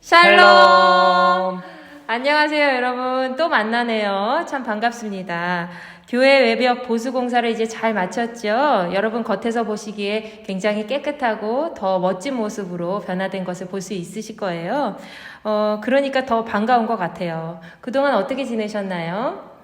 샬롬! 안녕하세요, 여러분. 또 만나네요. 참 반갑습니다. 교회 외벽 보수 공사를 이제 잘 마쳤죠? 여러분 겉에서 보시기에 굉장히 깨끗하고 더 멋진 모습으로 변화된 것을 볼 수 있으실 거예요. 어, 그러니까 더 반가운 것 같아요. 그동안 어떻게 지내셨나요?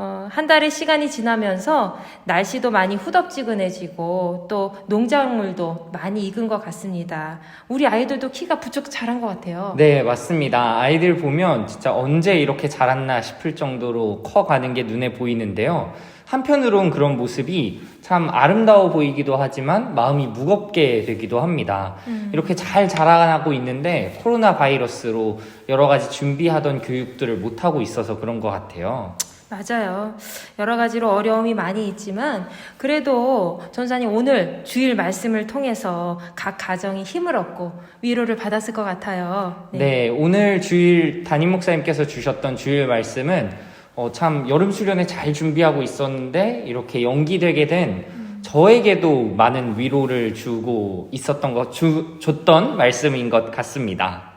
어, 한 달의 시간이 지나면서 날씨도 많이 후덥지근해지고 또 농작물도 많이 익은 것 같습니다. 우리 아이들도 키가 부쩍 자란 것 같아요. 네, 맞습니다. 아이들 보면 진짜 언제 이렇게 자랐나 싶을 정도로 커가는 게 눈에 보이는데요. 한편으론 그런 모습이 참 아름다워 보이기도 하지만 마음이 무겁게 되기도 합니다. 이렇게 잘 자라나고 있는데 코로나 바이러스로 여러 가지 준비하던 교육들을 못하고 있어서 그런 것 같아요. 맞아요. 여러 가지로 어려움이 많이 있지만 그래도 전사님 오늘 주일 말씀을 통해서 각 가정이 힘을 얻고 위로를 받았을 것 같아요. 네. 오늘 주일 담임 목사님께서 주셨던 주일 말씀은 어, 참 여름 수련회 잘 준비하고 있었는데 이렇게 연기되게 된 저에게도 많은 위로를 주고 있었던 것, 주, 줬던 말씀인 것 같습니다.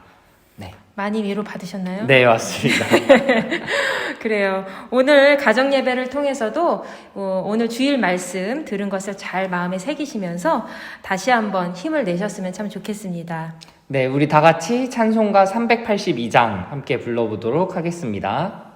네. 많이 위로 받으셨나요? 네, 맞습니다. 그래요. 오늘 가정 예배를 통해서도 어, 오늘 주일 말씀 들은 것을 잘 마음에 새기시면서 다시 한번 힘을 내셨으면 참 좋겠습니다. 네, 우리 다 같이 찬송가 382장 함께 불러보도록 하겠습니다.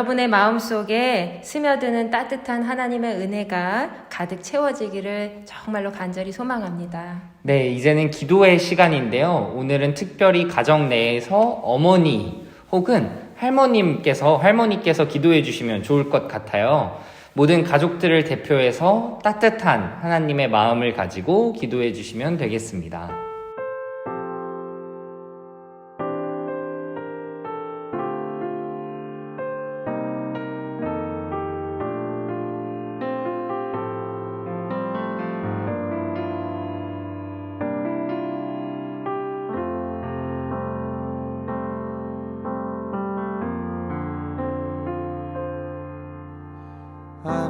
여러분의 마음속에 스며드는 따뜻한 하나님의 은혜가 가득 채워지기를 정말로 간절히 소망합니다. 네, 이제는 기도의 시간인데요. 오늘은 특별히 가정 내에서 어머니 혹은 할머님께서 할머니께서 기도해 주시면 좋을 것 같아요. 모든 가족들을 대표해서 따뜻한 하나님의 마음을 가지고 기도해 주시면 되겠습니다.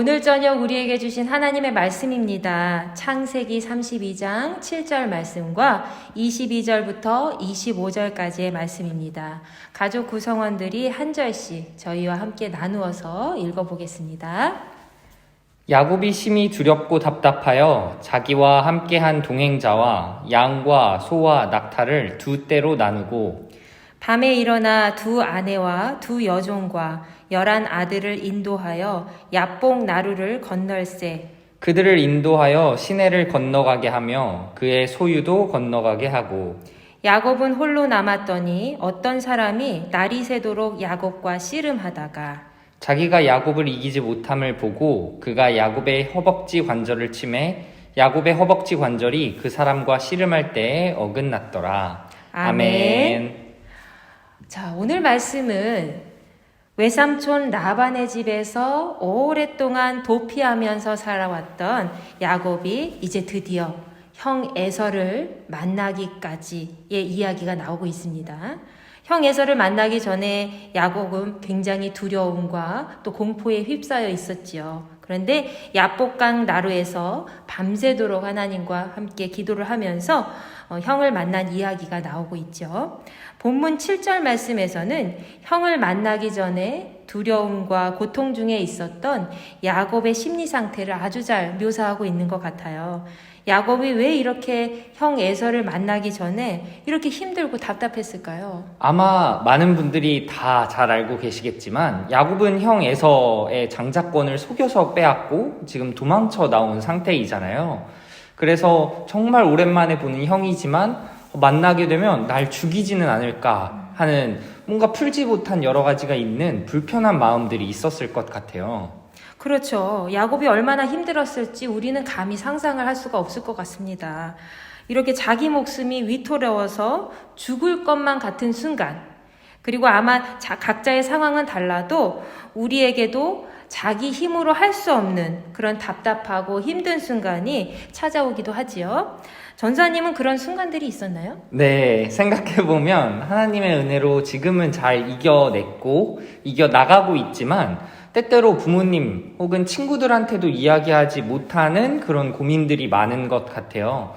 오늘 저녁 우리에게 주신 하나님의 말씀입니다. 창세기 32장 7절 말씀과 22절부터 25절까지의 말씀입니다. 가족 구성원들이 한 절씩 저희와 함께 나누어서 읽어보겠습니다. 야곱이 심히 두렵고 답답하여 자기와 함께한 동행자와 양과 소와 낙타를 두 떼로 나누고 밤에 일어나 두 아내와 두 여종과 열한 아들을 인도하여 야뽕 나루를 건널세 그들을 인도하여 시내를 건너가게 하며 그의 소유도 건너가게 하고 야곱은 홀로 남았더니 어떤 사람이 날이 새도록 야곱과 씨름하다가 자기가 야곱을 이기지 못함을 보고 그가 야곱의 허벅지 관절을 치매 야곱의 허벅지 관절이 그 사람과 씨름할 때에 어긋났더라. 아멘. 자, 오늘 말씀은 외삼촌 라반의 집에서 오랫동안 도피하면서 살아왔던 야곱이 이제 드디어 형 에서를 만나기까지의 이야기가 나오고 있습니다. 형 에서를 만나기 전에 야곱은 굉장히 두려움과 또 공포에 휩싸여 있었지요. 그런데 야복강 나루에서 밤새도록 하나님과 함께 기도를 하면서 어, 형을 만난 이야기가 나오고 있죠. 본문 7절 말씀에서는 형을 만나기 전에 두려움과 고통 중에 있었던 야곱의 심리 상태를 아주 잘 묘사하고 있는 것 같아요. 야곱이 왜 이렇게 형 에서를 만나기 전에 이렇게 힘들고 답답했을까요? 아마 많은 분들이 다 잘 알고 계시겠지만 야곱은 형 에서의 장자권을 속여서 빼앗고 지금 도망쳐 나온 상태이잖아요. 그래서 정말 오랜만에 보는 형이지만 만나게 되면 날 죽이지는 않을까 하는 뭔가 풀지 못한 여러 가지가 있는 불편한 마음들이 있었을 것 같아요. 그렇죠. 야곱이 얼마나 힘들었을지 우리는 감히 상상을 할 수가 없을 것 같습니다. 이렇게 자기 목숨이 위토려워서 죽을 것만 같은 순간, 그리고 아마 자- 각자의 상황은 달라도 우리에게도 자기 힘으로 할 수 없는 그런 답답하고 힘든 순간이 찾아오기도 하지요. 전사님은 그런 순간들이 있었나요? 네, 생각해보면 하나님의 은혜로 지금은 잘 이겨냈고, 이겨나가고 있지만, 때때로 부모님 혹은 친구들한테도 이야기하지 못하는 그런 고민들이 많은 것 같아요.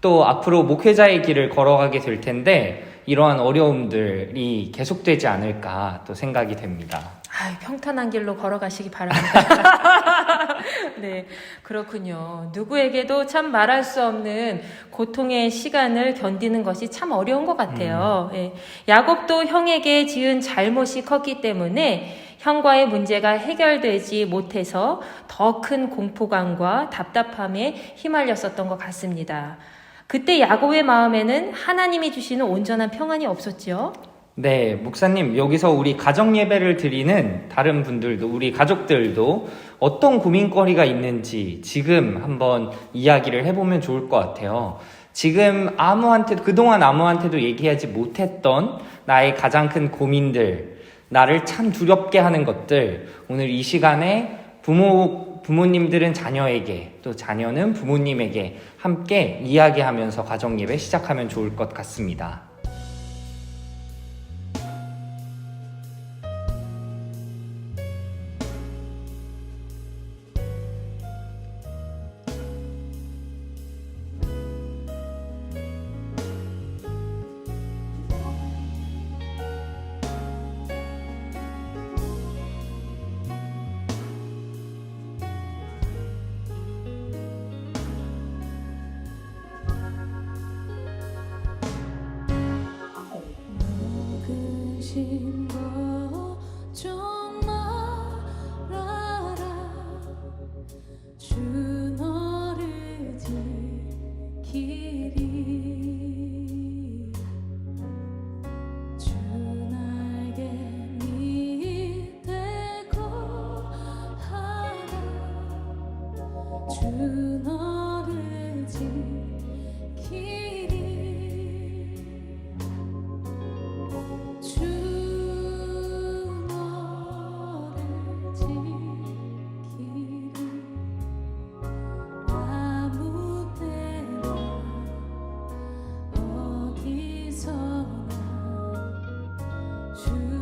또 앞으로 목회자의 길을 걸어가게 될 텐데, 이러한 어려움들이 계속되지 않을까 또 생각이 됩니다. 아, 평탄한 길로 걸어가시기 바랍니다. 네, 그렇군요. 누구에게도 참 말할 수 없는 고통의 시간을 견디는 것이 참 어려운 것 같아요. 예. 야곱도 형에게 지은 잘못이 컸기 때문에 형과의 문제가 해결되지 못해서 더 큰 공포감과 답답함에 휘말렸었던 것 같습니다. 그때 야곱의 마음에는 하나님이 주시는 온전한 평안이 없었지요. 네, 목사님, 여기서 우리 가정 예배를 드리는 다른 분들도, 우리 가족들도 어떤 고민거리가 있는지 지금 한번 이야기를 해보면 좋을 것 같아요. 지금 아무한테도, 그동안 아무한테도 얘기하지 못했던 나의 가장 큰 고민들, 나를 참 두렵게 하는 것들, 오늘 이 시간에 부모, 부모님들은 자녀에게, 또 자녀는 부모님에게 함께 이야기하면서 가정 예배 시작하면 좋을 것 같습니다. 주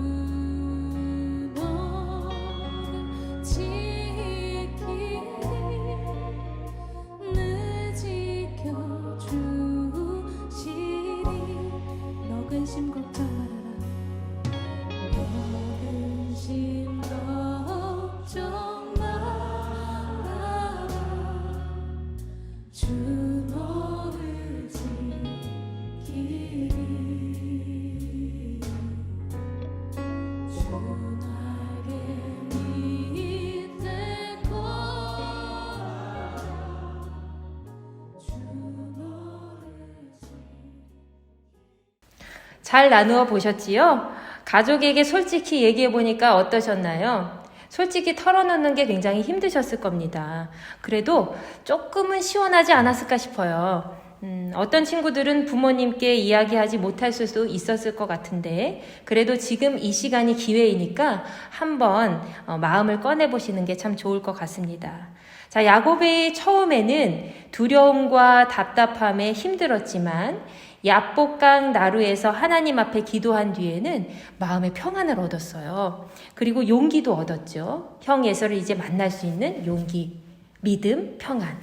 잘 나누어 보셨지요? 가족에게 솔직히 얘기해 보니까 어떠셨나요? 솔직히 털어놓는 게 굉장히 힘드셨을 겁니다. 그래도 조금은 시원하지 않았을까 싶어요. 음, 어떤 친구들은 부모님께 이야기하지 못할 수도 있었을 것 같은데, 그래도 지금 이 시간이 기회이니까 한번 어, 마음을 꺼내보시는 게 참 좋을 것 같습니다. 자, 야곱의 처음에는 두려움과 답답함에 힘들었지만, 야복강 나루에서 하나님 앞에 기도한 뒤에는 마음의 평안을 얻었어요. 그리고 용기도 얻었죠. 형 예서를 이제 만날 수 있는 용기, 믿음, 평안.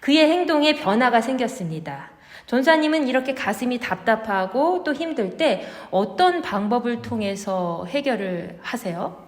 그의 행동에 변화가 생겼습니다. 전사님은 이렇게 가슴이 답답하고 또 힘들 때 어떤 방법을 통해서 해결을 하세요?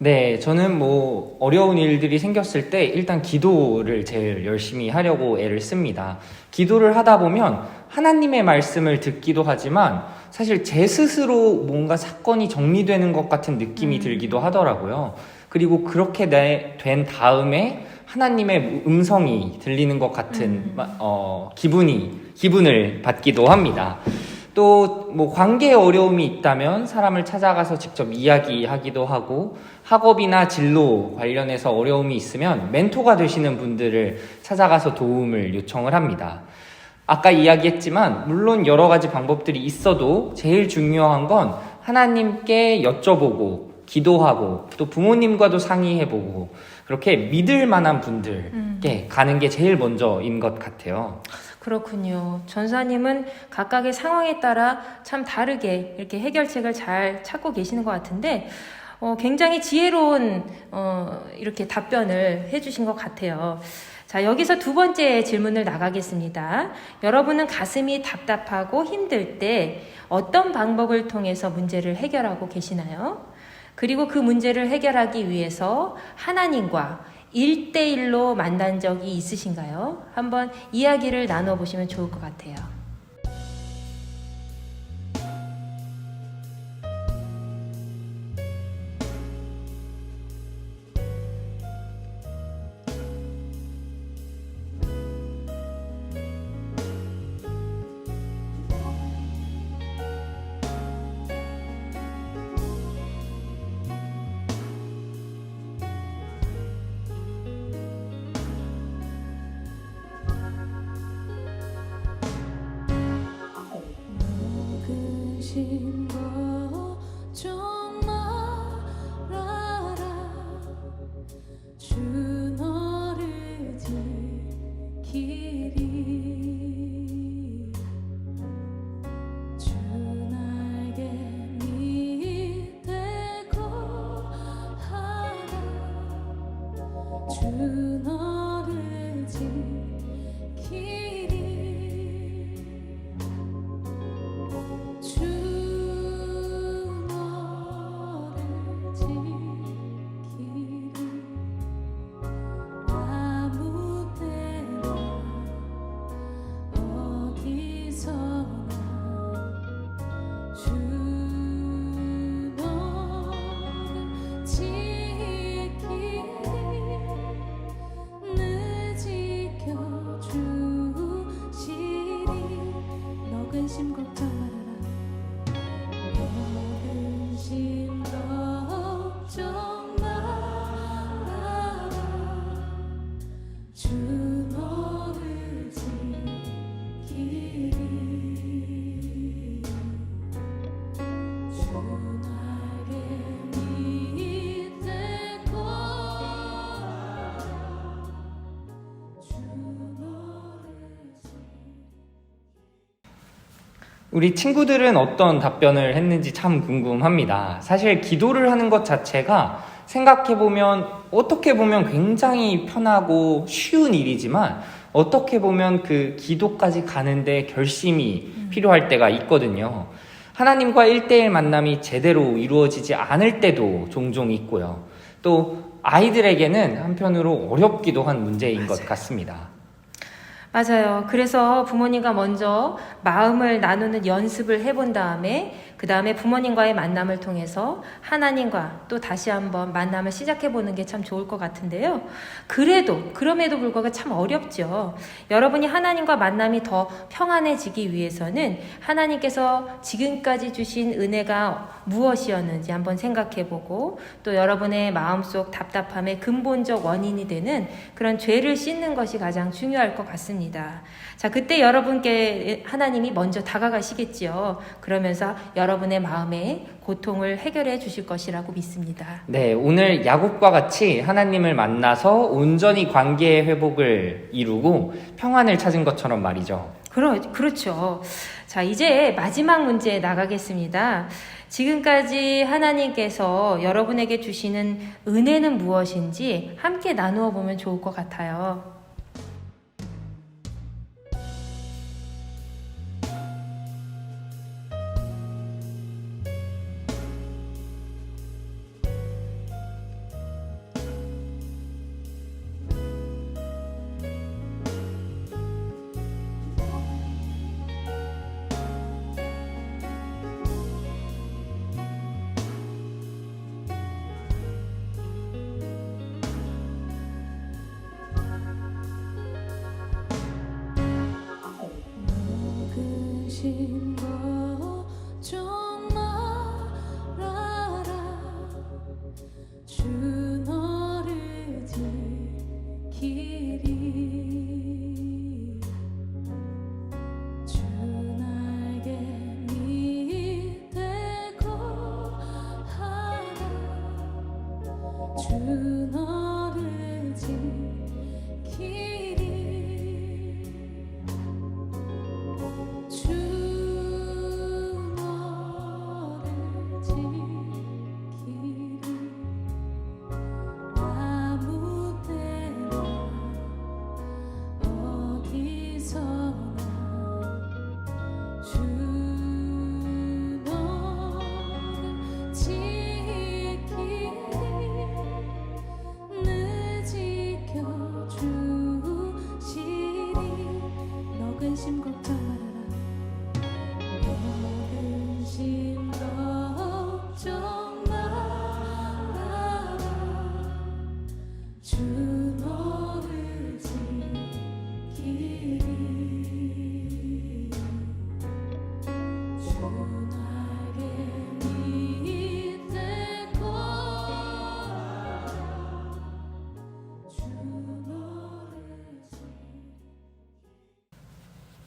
네, 저는 뭐 어려운 일들이 생겼을 때 일단 기도를 제일 열심히 하려고 애를 씁니다. 기도를 하다 보면 하나님의 말씀을 듣기도 하지만 사실 제 스스로 뭔가 사건이 정리되는 것 같은 느낌이 음. 들기도 하더라고요. 그리고 그렇게 내- 된 다음에 하나님의 음성이 들리는 것 같은 음. 마- 어, 기분이 기분을 받기도 합니다. 또 뭐 관계에 어려움이 있다면 사람을 찾아가서 직접 이야기하기도 하고 학업이나 진로 관련해서 어려움이 있으면 멘토가 되시는 분들을 찾아가서 도움을 요청을 합니다. 아까 이야기했지만 물론 여러 가지 방법들이 있어도 제일 중요한 건 하나님께 여쭤보고 기도하고 또 부모님과도 상의해보고 그렇게 믿을 만한 분들께 가는 게 제일 먼저인 것 같아요. 그렇군요. 전사님은 각각의 상황에 따라 참 다르게 이렇게 해결책을 잘 찾고 계시는 것 같은데, 어, 굉장히 지혜로운, 어, 이렇게 답변을 해주신 것 같아요. 자, 여기서 두 번째 질문을 나가겠습니다. 여러분은 가슴이 답답하고 힘들 때 어떤 방법을 통해서 문제를 해결하고 계시나요? 그리고 그 문제를 해결하기 위해서 하나님과 일대일로 만난 적이 있으신가요? 한번 이야기를 나눠보시면 좋을 것 같아요. 묵으 우리 친구들은 어떤 답변을 했는지 참 궁금합니다. 사실 기도를 하는 것 자체가 생각해보면 어떻게 보면 굉장히 편하고 쉬운 일이지만 어떻게 보면 그 기도까지 가는데 결심이 필요할 때가 있거든요. 하나님과 일대일 만남이 제대로 이루어지지 않을 때도 종종 있고요. 또 아이들에게는 한편으로 어렵기도 한 문제인 것 같습니다. 맞아요. 그래서 부모님과 먼저 마음을 나누는 연습을 해본 다음에 그 다음에 부모님과의 만남을 통해서 하나님과 또 다시 한번 만남을 시작해 보는 게 참 좋을 것 같은데요. 그래도 그럼에도 불구하고 참 어렵죠. 여러분이 하나님과 만남이 더 평안해지기 위해서는 하나님께서 지금까지 주신 은혜가 무엇이었는지 한번 생각해 보고 또 여러분의 마음속 답답함의 근본적 원인이 되는 그런 죄를 씻는 것이 가장 중요할 것 같습니다. 자, 그때 여러분께 하나님이 먼저 다가가시겠지요. 그러면서 여러분의 마음의 고통을 해결해 주실 것이라고 믿습니다. 네, 오늘 야곱과 같이 하나님을 만나서 온전히 관계의 회복을 이루고 평안을 찾은 것처럼 말이죠. 그러, 그렇죠. 자, 이제 마지막 문제 나가겠습니다. 지금까지 하나님께서 여러분에게 주시는 은혜는 무엇인지 함께 나누어 보면 좋을 것 같아요. 心。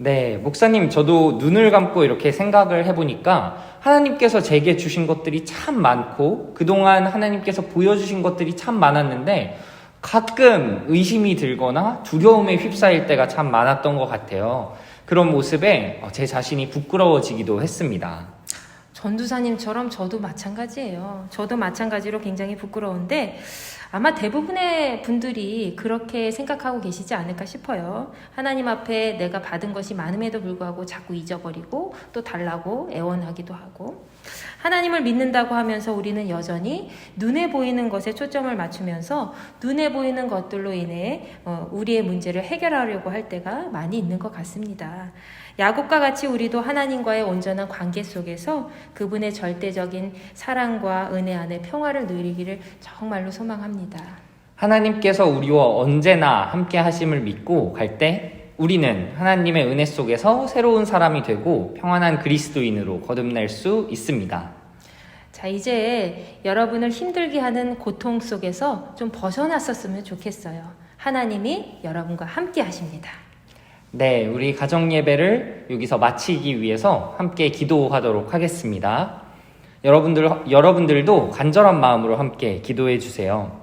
네, 목사님, 저도 눈을 감고 이렇게 생각을 해보니까 하나님께서 제게 주신 것들이 참 많고 그동안 하나님께서 보여주신 것들이 참 많았는데 가끔 의심이 들거나 두려움에 휩싸일 때가 참 많았던 것 같아요. 그런 모습에 제 자신이 부끄러워지기도 했습니다. 전두사님처럼 저도 마찬가지예요. 저도 마찬가지로 굉장히 부끄러운데 아마 대부분의 분들이 그렇게 생각하고 계시지 않을까 싶어요. 하나님 앞에 내가 받은 것이 많음에도 불구하고 자꾸 잊어버리고 또 달라고 애원하기도 하고 하나님을 믿는다고 하면서 우리는 여전히 눈에 보이는 것에 초점을 맞추면서 눈에 보이는 것들로 인해 어, 우리의 문제를 해결하려고 할 때가 많이 있는 것 같습니다. 야곱과 같이 우리도 하나님과의 온전한 관계 속에서 그분의 절대적인 사랑과 은혜 안에 평화를 누리기를 정말로 소망합니다. 하나님께서 우리와 언제나 함께 하심을 믿고 갈 때 우리는 하나님의 은혜 속에서 새로운 사람이 되고 평안한 그리스도인으로 거듭날 수 있습니다. 자, 이제 여러분을 힘들게 하는 고통 속에서 좀 벗어났었으면 좋겠어요. 하나님이 여러분과 함께 하십니다. 네, 우리 가정 예배를 여기서 마치기 위해서 함께 기도하도록 하겠습니다. 여러분들 여러분들도 간절한 마음으로 함께 기도해 주세요.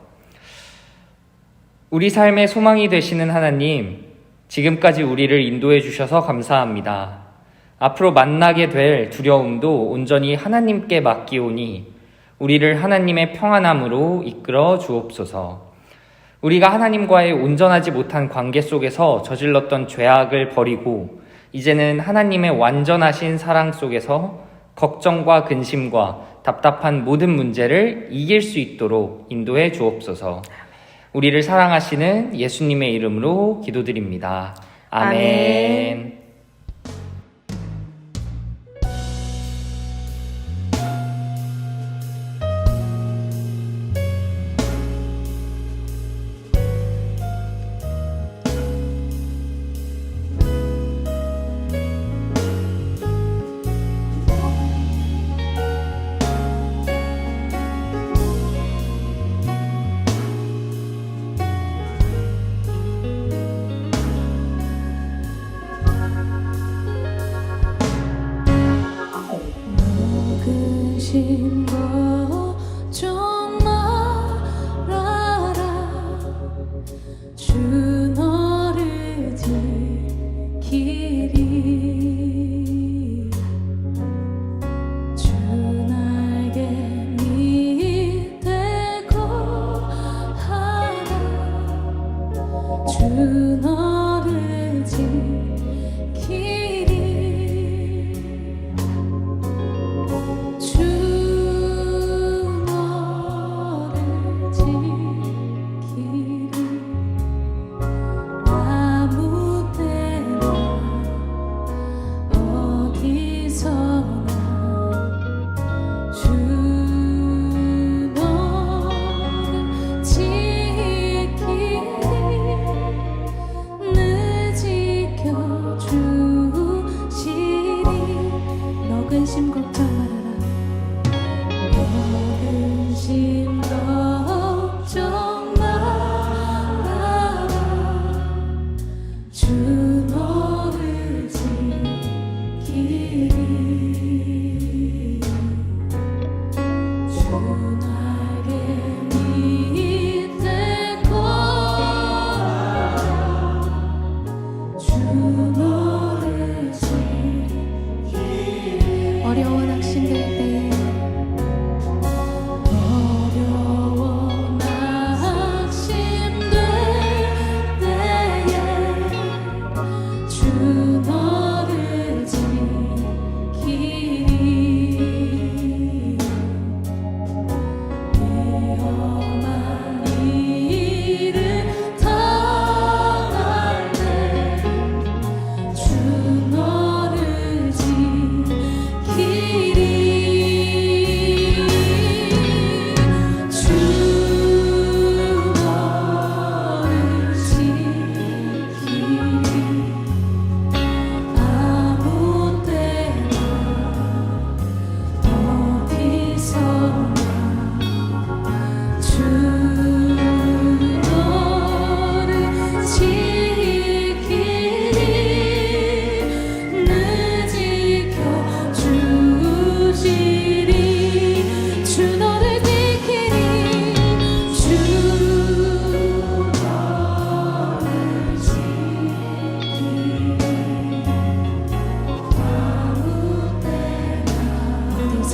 우리 삶의 소망이 되시는 하나님, 지금까지 우리를 인도해 주셔서 감사합니다. 앞으로 만나게 될 두려움도 온전히 하나님께 맡기오니 우리를 하나님의 평안함으로 이끌어 주옵소서. 우리가 하나님과의 온전하지 못한 관계 속에서 저질렀던 죄악을 버리고 이제는 하나님의 완전하신 사랑 속에서 걱정과 근심과 답답한 모든 문제를 이길 수 있도록 인도해 주옵소서. 우리를 사랑하시는 예수님의 이름으로 기도드립니다. 아멘. 아멘.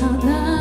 sana